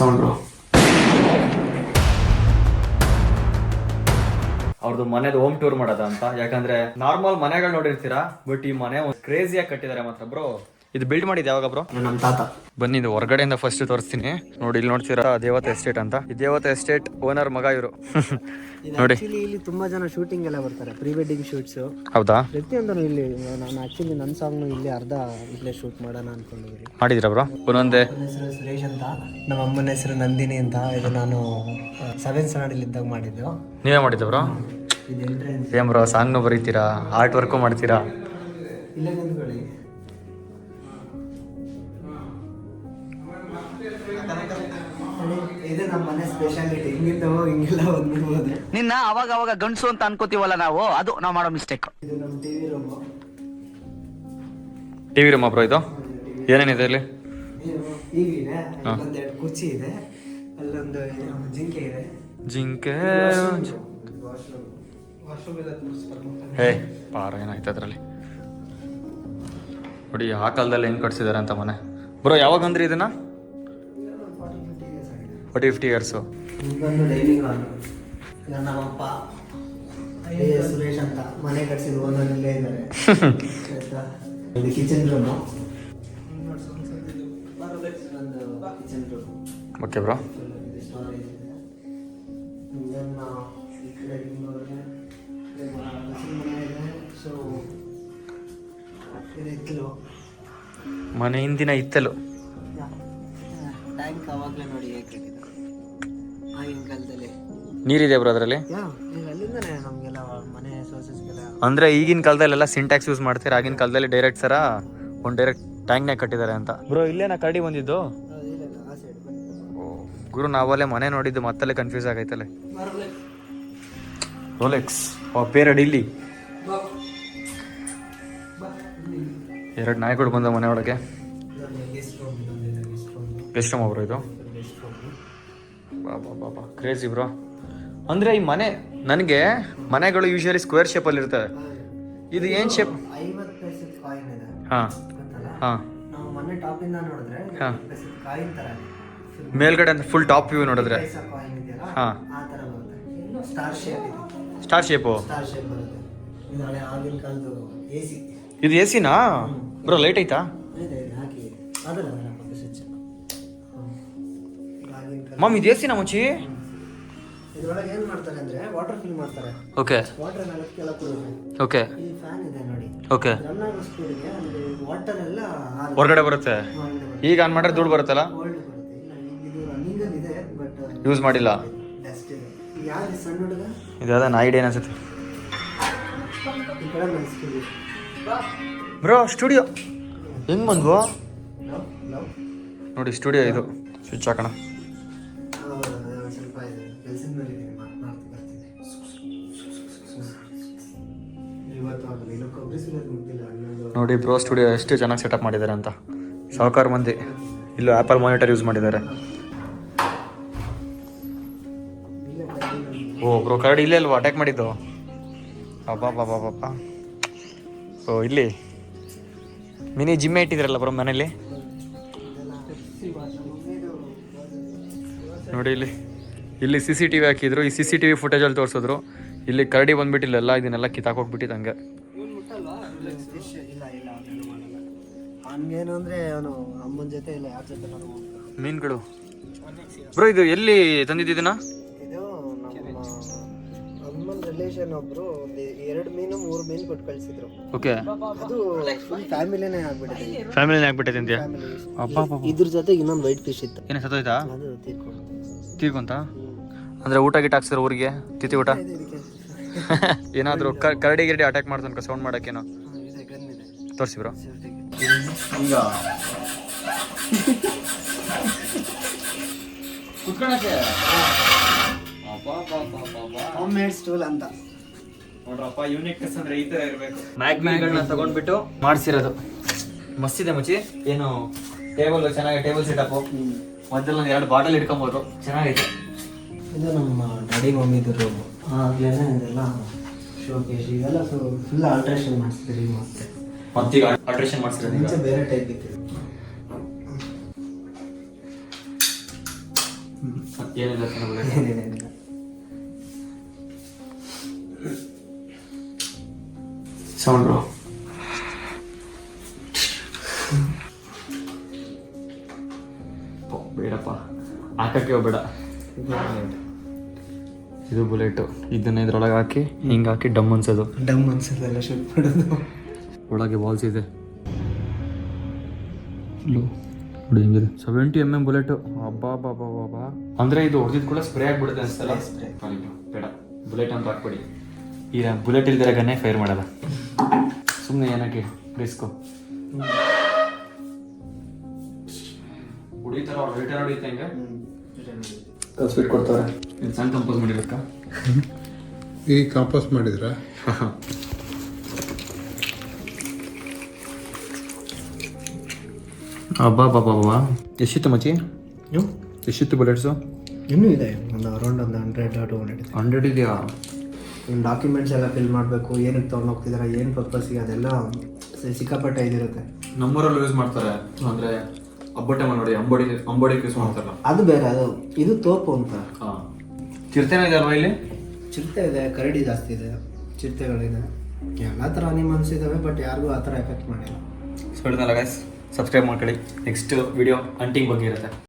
Sound ಅವ್ರದ್ದು ಮನೇದು home tour ಮಾಡೋದ ಅಂತ ಯಾಕಂದ್ರೆ ನಾರ್ಮಲ್ ಮನೆಗಳು ನೋಡಿರ್ತೀರಾ ಬಟ್ ಈ ಮನೆ ಕ್ರೇಜಿಯಾಗಿ ಕಟ್ಟಿದ್ದಾರೆ ಮಾತ್ರ ಬ್ರೋ ಇದು ಬಿಲ್ಡ್ ಮಾಡಿದ್ದು ಯಾವಾಗ ಬ್ರೋ ನಮ್ಮ ತಾತ. ಬನ್ನಿ ಇದು ಹೊರಗಡೆಯಿಂದ ಫಸ್ಟ್ ತೋರಿಸ್ತೀನಿ. ನೋಡಿ ಇಲ್ಲಿ ನೋಡ್ತೀರಾ ದೇವತ ಎಸ್ಟೇಟ್ ಅಂತ. ಈ ದೇವತ ಎಸ್ಟೇಟ್ ಓನರ್ ಮಗ ಇವರು. ನೋಡಿ. ಇಲ್ಲಿ ತುಂಬಾ ಜನ ಶೂಟಿಂಗ್ ಎಲ್ಲ ಬರ್ತಾರೆ. ಪ್ರೀ ವೆಡ್ಡಿಂಗ್ ಶೂಟ್ಸ್ ಹೌದಾ? ಪ್ರತಿಯೊಂದನ್ನು ಇಲ್ಲಿ ನಾನು ಆಕ್ಚುಲಿ ನನ್ನ ಸಾಂಗ್ ಇಲ್ಲಿ ಅರ್ಧ ಇಲ್ಲೇ ಶೂಟ್ ಮಾಡೋಣ ಅನ್ಕೊಂಡಿದ್ದೀನಿ ಮಾಡಿದಿರಾ ಬ್ರೋ ಒಂದೊಂದೇ ನನ್ನ ಹೆಸರು ಸುರೇಶ್ ಅಂತ ನಮ್ಮ ಅಮ್ಮನ ಹೆಸರು ನಂದಿನಿ ಅಂತ ಇದು ನಾನು ಸೆವೆನ್ ಸ್ಟ್ಯಾಂಡರ್ಡ್ ಇದ್ದಾಗ ಮಾಡಿದ್ದು. ನೀವೇ ಮಾಡಿದ್ದ ಬ್ರೋ ಇದು ಎಂಟ್ರೆನ್ಸ್ ಏನ್ ಬ್ರೋ ಸಾಂಗ್ನು ಬರೀತೀರಾ? ಆರ್ಟ್ ವರ್ಕು ಮಾಡ್ತೀರಾ? ಇಲ್ಲೇ ನಿಂತ್ಕೊಳ್ಳಿ. ಹಿಂಗೆಲ್ಲ ನಿನ್ನ ಅವಾಗ ಅವಾಗ ಗಂಡಸು ಅಂತ ಅನ್ಕೋತೀವಲ್ಲ ನಾವು ಅದು ನಾವು ಮಾಡೋ ಮಿಸ್ಟೇಕ್ ಇದು ನಮ್ಮ TV room. TV room bro ಇದು? ಏನೇನಿದೆ ಇಲ್ಲಿ? ಅಲ್ಲೊಂದೆರಡು ಕುರ್ಚಿ ಇದೆ ಅಲ್ಲೊಂದು ಜಿಂಕೆ ಇದೆ. ಜಿಂಕೆ? ವಾಶ್ರೂಮ್ ವಾಶ್ರೂಮ್ ಎಲ್ಲ ತೋರಿಸ್ಬರ್ಬೇಕು ಹೇ ಪಾರ ಏನಾಯ್ತು ಅದರಲ್ಲಿ? ನೋಡಿ ಆ ಕಾಲದಲ್ಲಿ ಹೆಂಗ್ ಕಟ್ಸಿದಾರೆ ಅಂತ ಮನೆ. ಬ್ರೋ ಯಾವಾಗ ಅಂದ್ರಿ ಇದನ್ನ? ಫಾರ್ಟಿ ಫಿಫ್ಟಿ ಇಯರ್ಸು ಇದೊಂದು ಡೈನಿಂಗ್ ಹಾಲ್ ಇದು ನಮ್ಮಪ್ಪ ಎ ಎಸ್ ಸುರೇಶ್ ಅಂತ ಮನೆ ಕಟ್ಸಿದ ಓನರ್ ಇಲ್ಲೇ ಇದ್ದಾರೆ. ಆಯ್ತಾ? ಇದು ಕಿಚನ್ ರೂಮು ಒಂದು ಕಿಚನ್ ರೂಮ್ ಓಕೆ ಬ್ರೋ ಇದು ಸ್ಟೋರೇಜ್ ಇದೆ Then, ಆ, ಈ ಕಡೆ ಹಿಂಗ್ ಹೋದ್ರೆ ಇದು ಮ- ಹಸಿರು ಮನೆ ಇದೆ ಸೊ ಇದು ಇತ್ತಲು ಮನೆ ಹಿಂದಿನ ಇತ್ತಲು ಟ್ಯಾಂಕ್ ಅವಾಗಲೇ ನೋಡಿ ಹೇಗೆ ಕಾಲದಲ್ಲಿ ನೀರಿದೆ ಬ್ರೋ ಅದರಲ್ಲಿ? ಯಾ ಈಗ ಅಲ್ಲಿಂದನೇ ನಮಗೆಲ್ಲ ಮನೆ ಸೋರ್ಸಸ್ಗೆಲ್ಲ ಅಂದ್ರೆ ಈಗಿನ ಕಾಲದಲ್ಲೆಲ್ಲ ಸಿಂಟ್ಯಾಕ್ಸ್ ಯೂಸ್ ಮಾಡ್ತಾರೆ? ಆಗಿನ ಕಾಲದಲ್ಲಿ ಡೈರೆಕ್ಟ್ ಸರ ಒಂದು ಡೈರೆಕ್ಟ್ ಟ್ಯಾಂಕ್ನಾಗ ಕಟ್ಟಿದ್ದಾರೆ ಅಂತ. ಬ್ರೋ ಇಲ್ಲೇನ ಕಡಿ ಬಂದಿದ್ದು. ಇಲ್ಲ ಆ ಸೈಡ್ ಬನ್ನಿ ಓ, ಗುರು ನಾವಲ್ಲೇ ಮನೆ ನೋಡಿದ್ದು ಮತ್ತಲ್ಲೇ ಕನ್ಫ್ಯೂಸ್ ಆಗೈತಲ್ಲ. ರೋಲೆಕ್ಸ್ ಓ ಪೇರಡ್ ಇಲ್ಲಿ. ಎರಡು ನಾಯಿಗಳು ಬಂದ ಮನೆ ಒಳಗೆ. ಗೆಸ್ಟ್ ರೂಮ್ ಎಷ್ಟು ಬ್ರೋ ಇದು? ರೂಮ್ ಕ್ರೇಜಿ ಬ್ರೋ ಅಂದ್ರೆ ಈ ಮನೆ ನನಗೆ ಮನೆಗಳು ಯೂಶಲಿ ಸ್ಕ್ವೇರ್ ಶೇಪಲ್ಲಿ ಇರ್ತವೆ. ಇದು ಏನು ಶೇಪ್ ಹಾಂ. ಹಾಂ. ಹಾ. ಮೇಲ್ಗಡೆ ಅಂತ ಫುಲ್ ಟಾಪ್ ವ್ಯೂ ನೋಡಿದ್ರೆ. ಹಾಂ. ಸ್ಟಾರ್ ಶೇಪ್ ಇದು. ಎ ಸಿನಾ ಬ್ರೋ ಲೈಟ್ ಐತಾ? ಮಮ್ ಇದು ಎ ಸಿನಾ ಮುಚ್ಚಿ? ಇದ್ರೊಳಗೆ ಏನ್ ಮಾಡ್ತಾರೆ ಅಂದ್ರೆ ವಾಟರ್ ಫಿಲ್ ಮಾಡ್ತಾರೆ. ಓಕೆ ವಾಟರ್ ನೆಲಕ್ಕೆಲ್ಲ ಕುಡಿದ್ರೆ ಓಕೆ ಈ ಫ್ಯಾನ್ ಇದೆ ನೋಡಿ. ಓಕೆ ರನ್ ಆಗೋ ಸ್ಪೀಡ್ಗೆ ಅಲ್ಲಿ ವಾಟರ್ ಎಲ್ಲ ಹೊರಗಡೆ ಬರುತ್ತೆ? ಈಗ ಆನ್ ಮಾಡಿದ್ರೆ ದುಡ್ಡು ಬರುತ್ತಲ್ಲ? ಇದು ರನ್ನಿಂಗ್ ಅಲ್ಲಿ ಇದೆ ಬಟ್ ಯೂಸ್ ಮಾಡಿಲ್ಲ. ಡಸ್ಟ್ ಇದೆ. ಈಗ ಯಾರು ಸಣ್ಣ ಹುಡುಗ? ಇದಾದ ನಾ ಐಡಿಯಾ ಅನ್ಸುತ್ತೆ. ಬ್ರೋ ಸ್ಟುಡಿಯೋ ಹೆಂಗ್ ಬಂದ್ವು? ನೋಡಿ ಸ್ಟುಡಿಯೋ ಇದು. ಸ್ವಿಚ್ ಹಾಕೋಣ. ನೋಡಿ ಬ್ರೋ ಸ್ಟುಡಿಯೋ ಎಷ್ಟು ಚೆನ್ನಾಗಿ ಸೆಟಪ್ ಮಾಡಿದ್ದಾರೆ ಅಂತ. ಸಾವುಕಾರ ಮಂದಿ ಇಲ್ಲೂ ಆ್ಯಪಲ್ ಮಾನಿಟರ್ ಯೂಸ್ ಮಾಡಿದ್ದಾರೆ. ಓ, ಬ್ರೋ ಕರಡಿ ಇಲ್ಲೇ ಅಲ್ವಾ? ಅಟ್ಯಾಕ್ ಮಾಡಿದ್ದು? ಅಬ್ಬಾ ಬಾ ಬಾ ಬಾ ಓ, ಇಲ್ಲಿ. ಮಿನಿ ಜಿಮ್ಮೆ ಇಟ್ಟಿದ್ರಲ್ಲ ಬ್ರೋ ಮನೇಲಿ? ನೋಡಿ ಇಲ್ಲಿ. ಇಲ್ಲಿ ಸಿ ಸಿ ಟಿ ವಿ ಹಾಕಿದ್ರು. ಈ ಸಿ ಸಿ ಟಿ ವಿ ಫುಟೇಜಲ್ಲಿ ತೋರಿಸಿದ್ರು. ಇಲ್ಲಿ ಕರಡಿ ಬಂದ್ಬಿಟ್ಟಿಲ್ಲ ಇದನ್ನೆಲ್ಲ ಕಿತ್ತಾಕೋಗ್ಬಿಟ್ಟಿತ್ತು ಹಂಗೆ. ಅವನಿಗೇನು ಅಂದರೆ ಅವನು ಅಮ್ಮನ ಜೊತೆ ಇಲ್ಲ ಯಾರ ಜೊತೆ ಮೀನುಗಳು. ಬ್ರೋ ಇದು ಎಲ್ಲಿ ತಂದಿದ್ದೀನ ಇದು ನಮ್ಮ ಅಮ್ಮನ ರಿಲೇಷನ್ ಒಬ್ರು ಒಂದು ಎರಡು ಮೀನು ಮೂರು ಮೀನು ಕೊಟ್ಟು ಕಳಿಸಿದ್ರು. ಓಕೆ. ಅದು ಫುಲ್ ಫ್ಯಾಮಿಲಿನೇ ಆಗ್ಬಿಟ್ಟಿದೆ. ಫ್ಯಾಮಿಲಿನೇ ಆಗ್ಬಿಟ್ಟಿದೆ ಅಂತೀಯ ಫ್ಯಾಮಿಲಿ ಅಬ್ಬಾ ಇದ್ರ ಜೊತೆಗೆ ಇನ್ನೊಂದು ವೈಟ್ ಫಿಶ್ ಇತ್ತು. ಏನು ಸತ್ತೋಯ್ತಾ? ಅದು ತೀರ್ಕೊಂಡು. ತೀರ್ಕೊಂತ? ಅಂದ್ರೆ ಊಟ ಗಿಟ ಹಾಕ್ಸಿದ್ರು ಊರಿಗೆ? ತಿಥಿ ಊಟ? ಏನಾದರೂ ಕರಡಿ ಗಿರಡಿ ಅಟ್ಯಾಕ್ ಮಾಡ್ತಾನಕ ಸೌಂಡ್ ಮಾಡೋಕ್ಕೇನೋ. ತೋರಿಸಿ ಬ್ರೋ. ಸೇಫ್ಟಿಗೆ ಈಗ ಕುತ್ಕೊಳಕ್ಕೆ ಹೋಮ್ ಮೇಡ್ ಸ್ಟೂಲ್ ಅಂತ ನೋಡ್ರಪ್ಪ ಯೂನಿಕ್ನೆಸ್ ಅಂದ್ರೆ ಈ ತರ ಇರಬೇಕು ಮ್ಯಾಗ್ಮಿಗಳನ್ನ ತಗೊಂಡ್ಬಿಟ್ಟು ಮಾಡಿಸಿರೋದು ಮಸ್ತಿದೆ ಮುಚ್ಚಿ ಏನು ಟೇಬಲ್ ಚೆನ್ನಾಗಿ ಟೇಬಲ್ ಸೆಟಪ್ ಮಧ್ಯದಲ್ಲಿ ಒಂದು ಎರಡು ಬಾಟಲ್ ಇಟ್ಕೊಬೋದು ಚೆನ್ನಾಗೈತೆ ಇದು ನಮ್ಮ ಡ್ಯಾಡಿ ಮಮ್ಮಿದು ರೂಮು ಆಗ್ಲೇನೆ ಇದೆಲ್ಲ ಶೋಕೇಶ್ ಇವೆಲ್ಲ ಸೊ ಫುಲ್ ಆಲ್ಟ್ರೇಷನ್ ಮಾಡಿಸಿದ್ರಿ ಮತ್ತೆ ಮತ್ತೀಗ ಆಲ್ಟ್ರೇಷನ್ ಮಾಡ್ಸಿರೋದು ಮುಂಚೆ ಬೇರೆ ಟೈಪ್ ಇತ್ತು. ಏನಿಲ್ಲ ಚೆನ್ನಾಗಿ ಏನೇನೇನಿಲ್ಲ ಸೌಂಡ್ರು ಬೇಡಪ್ಪ. ಹಾಕಕ್ಕೆ ಹೋಗ್ಬೇಡ. ಇದು ಬುಲೆಟು ಇದನ್ನ ಇದ್ರೊಳಗೆ ಹಾಕಿ ಹಿಂಗೆ ಹಾಕಿ ಡಮ್ ಅನ್ಸೋದು. ಡಮ್ ಅನ್ಸೋದೆಲ್ಲ ಶೂಟ್ ಮಾಡೋದು. ಒಳಗೆ ಬಾಲ್ಸ್ ಇದೆ. ನೋಡಿ ಹೆಂಗಿದೆ. ಸೆವೆಂಟಿ ಎಂ ಎಂ ಬುಲೆಟು ಅಬ್ಬಾ ಬಾಬಾ ಬಾಬಾ ಅಂದರೆ ಇದು ಹೊಡೆದಿದ್ ಕೂಡ ಸ್ಪ್ರೇ ಆಗಿಬಿಡುತ್ತೆ ಅನ್ಸಲ್ಲ Spray. ಅಯ್ಯೋ, ಬೇಡ. ಬುಲೆಟ್ ಅಂತ ಹಾಕ್ಬಿಡಿ. ಈಗ ಬುಲೆಟ್ ಇಲ್ದಿರ ಗನ್ನೇ ಫೈರ್ ಮಾಡಲ್ಲ. ಸುಮ್ಮನೆ ಏನಕ್ಕೆ? ರಿಸ್ಕು. ಹೊಡಿತಾರ ಅವ್ರು ರಿಟರ್ನ್ ಹೊಡಿತ ಹೆಂಗೆ? ಸ್ವೀಟ್ ಕೊಡ್ತಾರೆ. ಸಣ್ಣ ಕಂಪೋಸ್ ಮಾಡಿರಕ್ಕ ಈ ಕಾಂಪೋಸ್ ಮಾಡಿದ್ರ? ಅಬ್ಬಾ ಬಾಬಾ ಬಾಬಾ ಎಷ್ಟಿತ್ತು ಮಚ್ಚಿ? ನೀವು ಎಷ್ಟಿತ್ತು ಬುಲೆಟ್ಸು ಇನ್ನೂ ಇದೆ. ಒಂದು ಅರೌಂಡ್ ಒಂದು ಹಂಡ್ರೆಡ್ ಟು ಹಂಡ್ರೆಡ್ ಇದೆ. ಹಂಡ್ರೆಡ್ ಇದೆಯಾ? ನಿಮ್ಮ ಡಾಕ್ಯುಮೆಂಟ್ಸ್ ಎಲ್ಲ ಫಿಲ್ ಮಾಡಬೇಕು ಏನಕ್ಕೆ ತೊಗೊಂಡು ಹೋಗ್ತಿದ್ದೀರಾ ಏನು ಪರ್ಪಸ್ಗೆ ಅದೆಲ್ಲ ಸಿಕ್ಕಾಪಟ್ಟೆ ಇದಿರುತ್ತೆ ನಮ್ಮೂರಲ್ಲಿ ಯೂಸ್ ಮಾಡ್ತಾರೆ. ಅಂದ್ರೆ ಅಬ್ಬಟ್ಟೆ ಮಾಡಿ ನೋಡಿ ಅಂಬೋಡಿ ಅಂಬೋಡಿ ಯೂಸ್ ಮಾಡ್ತಾರಲ್ಲ. ಅದು ಬೇರೆ ಅದು ಇದು ತೋಪು ಅಂತ. ಹಾ. ಚಿರತೆನ ಇದೆ ಅಲ್ವಾ ಇಲ್ಲಿ? ಚಿರತೆ ಇದೆ ಕರಡಿ ಜಾಸ್ತಿ ಇದೆ ಚಿರತೆಗಳಿದೆ. ಎಲ್ಲ ಥರ ಅನಿಮಲ್ಸ್ ಇದ್ದಾವೆ ಬಟ್ ಯಾರಿಗೂ ಆ ಥರ ಎಫೆಕ್ಟ್ ಮಾಡಿಲ್ಲ. ಸೊ ಗೈಸ್ ಸಬ್ಸ್ಕ್ರೈಬ್ ಮಾಡ್ಕೊಳ್ಳಿ. ನೆಕ್ಸ್ಟ್ ವಿಡಿಯೋ ಅಂಟಿಂಗ್ ಬಗ್ಗೆ ಇರುತ್ತೆ.